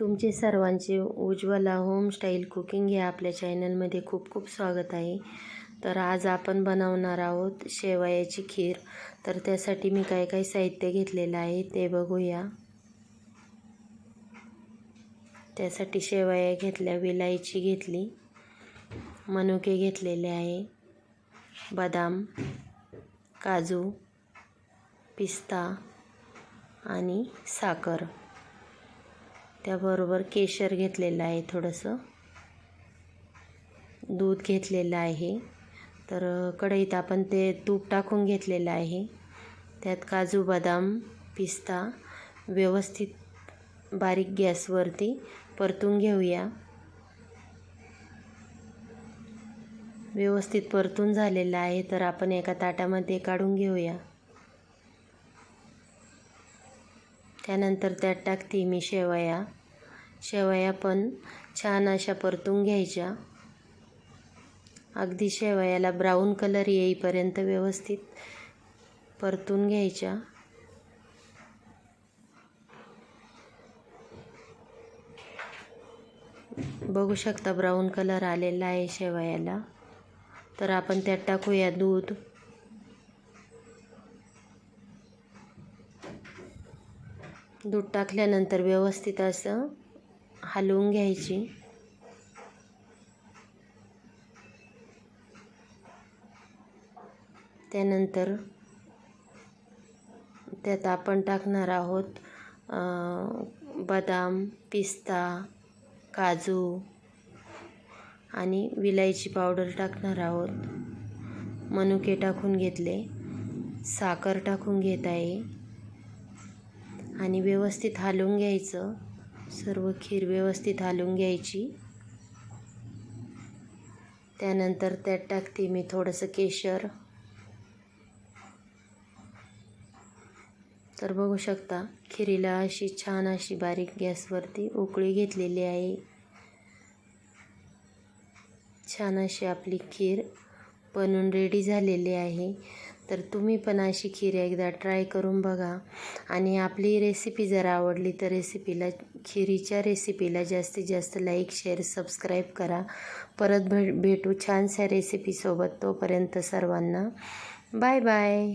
तुमचे सर्वांचे उज्ज्वला होमस्टाईल कुकिंग या आपल्या चॅनलमध्ये खूप खूप स्वागत आहे. तर आज आपण बनवणार आहोत शेवयाची खीर. तर त्यासाठी मी काय काय साहित्य घेतलेलं आहे ते बघूया. त्यासाठी शेवया घेतल्या विलायची घेतली मनुके घेतलेले आहे बदाम काजू पिस्ता आणि साखर. त्याबरोबर केशर घेतलेलं आहे थोडंसं. दूध घेतलेलं आहे. तर कढईत आपण ते तूप टाकून घेतलेलं आहे. त्यात काजू बदाम पिस्ता व्यवस्थित बारीक गॅसवरती परतून घेऊया. व्यवस्थित परतून झालेलं आहे. तर आपण एका ताटामध्ये काढून घेऊया. त्यानंतर त्यात टाकते मी शेवया. शेवया पण छान अशा परतून घ्यायच्या. अगदी शेवयाला ब्राऊन कलर येईपर्यंत व्यवस्थित परतून घ्यायच्या. बघू शकता ब्राऊन कलर आलेला आहे शेवयाला. तर आपण त्यात टाकूया दूध. दूध टाकल्यानंतर व्यवस्थित असं हलवून घ्यायची. त्यानंतर त्यात आपण टाकणार आहोत बदाम पिस्ता काजू आणि विलायची पावडर टाकणार आहोत. मनुके टाकून घेतले साखर टाकून घेत आहे. आणि व्यवस्थित हलवून घ्यायचं. सर्व खीर व्यवस्थित हलवून घ्यायची. त्यानंतर त्यात टाकते मी थोडंसं केशर. तर बघू शकता खिरीला अशी छान अशी बारीक गॅसवरती उकळी घेतलेली आहे. छान अशी आपली खीर बनून रेडी झालेली आहे. तर तुम्ही पण अशी खीर एकदा ट्राय करून बघा. आणि आपली रेसिपी जर आवडली तर रेसिपीला खिरीच्या रेसिपीला जास्तीत जास्त लाईक शेअर सबस्क्राईब करा. परत भे भेटू छानशा रेसिपीसोबत तोपर्यंत सर्वांना. Bye bye